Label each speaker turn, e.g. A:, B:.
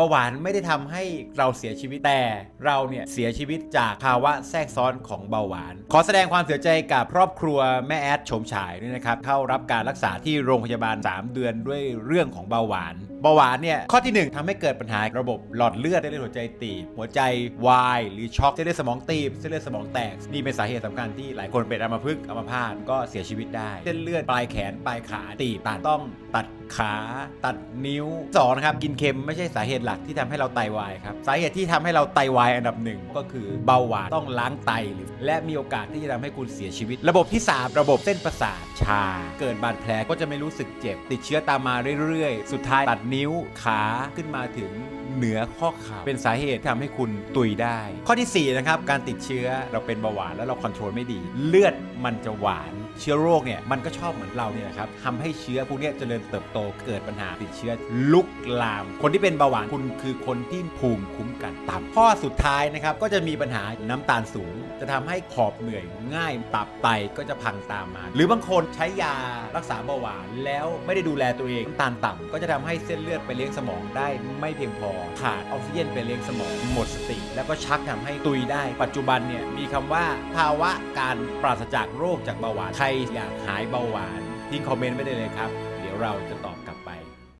A: เบาหวานไม่ได้ทำให้เราเสียชีวิตแต่เราเนี่ยเสียชีวิตจากภาวะแทรกซ้อนของเบาหวาน ขอแสดงความเสียใจกับครอบครัวแม่แอดโฉมฉายด้วยนะครับเข้ารับการรักษาที่โรงพยาบาล 3 เดือนด้วยเรื่องของเบาหวาน เบาหวานเนี่ยข้อที่ 1ทำให้เกิดปัญหาระบบหลอดเลือดเส้นเลือดหัวใจตีบหัวใจวายหรือช็อกเส้นเลือดสมองตีบเส้นเลือดสมองแตกนี่เป็นสาเหตุสำคัญที่หลายคนเป็นอัมพฤกษ์อัมพาตก็เสียชีวิตได้เส้นเลือดปลายแขนปลายขาตีบตต้องตัด ขาตัดนิ้วสองนะครับกินเค็มไม่ใช่สาเหตุหลักที่ทำให้เราไตวายครับสาเหตุที่ทำให้เราไตวายอันดับหนึ่งก็คือเบาหวานต้องล้างไตหรือ และมีโอกาสที่จะทำให้คุณเสียชีวิต ระบบที่สามระบบเส้นประสาทชา เกิดบาดแผลก็จะไม่รู้สึกเจ็บ ติดเชื้อตามมาเรื่อยๆ สุดท้ายตัดนิ้วขาขึ้นมาถึงเหนือข้อเข่าเป็นสาเหตุที่ทำให้คุณตุยได้ ข้อที่ 4 นะครับ การติดเชื้อเราเป็นเบาหวานแล้วเราคอนโทรลไม่ดี เลือดมันจะหวาน เชื้อโรคเนี่ยมันก็ชอบเหมือนเราเนี่ยนะครับทำให้เชื้อพวกเนี้ยเจริญเติบโตเกิดปัญหาติดเชื้อลุกลาม คนที่เป็นเบาหวานคุณคือคนที่ภูมิคุ้มกันต่ำข้อสุดท้ายนะครับก็จะมีปัญหาน้ำตาลสูง จะทำให้ขอบเหนื่อยง่ายตับไตก็จะพังตามมา หรือบางคนใช้ยารักษาเบาหวานแล้วไม่ได้ดูแลตัวเองน้ำตาลต่ำก็จะทำให้เส้นเลือดไปเลี้ยงสมองได้ไม่เพียงพอขาดออกซิเจนไปเลี้ยงสมองหมดสติ แล้วก็ชักทำให้ตุยได้ ปัจจุบันเนี่ยมีคำว่าภาวะการปราศจากโรคจากเบาหวาน ใครอยากหายเบาหวานทิ้งคอมเมนต์ไว้ได้เลยครับ เดี๋ยวเราจะตอบ